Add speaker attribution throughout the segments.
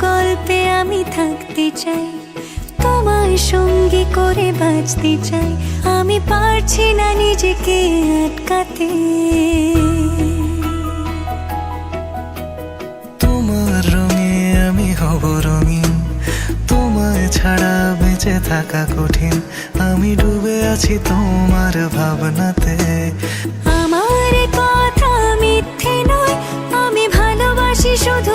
Speaker 1: গল্পে আমি থাকতে চাই তোমায় সঙ্গী করে বাঁচতে চাই। আমি পারছি না নিজেকে আটকাতে।
Speaker 2: তোমার রঙে আমি হব রঙিন তোমায় ছাড়া বেঁচে থাকা কঠিন। আমি ডুবে আছি তোমার ভাবনাতে।
Speaker 1: আমার কথা মিথ্যে নয় আমি ভালোবাসি শুধু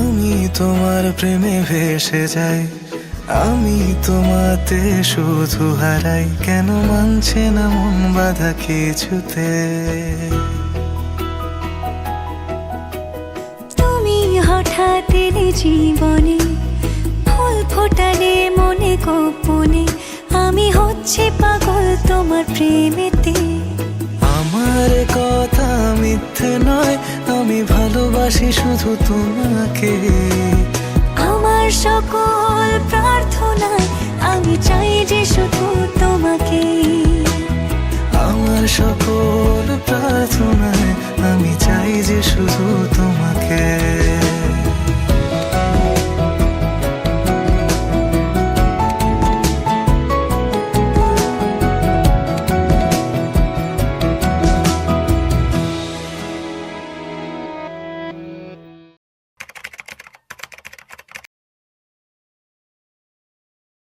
Speaker 2: আমি তোমার প্রেমে ভেসে যাই। আমি তোমাতে শুধু হারাই। কেন মানছে না মন বাধা কিছুতে?
Speaker 1: তুমি হঠাৎ এলে জীবনে ফুল ফোটালে মনে গোপনে আমি হচ্ছে পাগল তোমার প্রেমেতে।
Speaker 2: আমার কথা মিথ্যে নয় আমি ভালোবাসি শুধু তোমাকে।
Speaker 1: আমার সকল প্রার্থনা আমি চাই যে শুধু তোমাকে।
Speaker 2: আমার সকল প্রার্থনা আমি চাই যে শুধু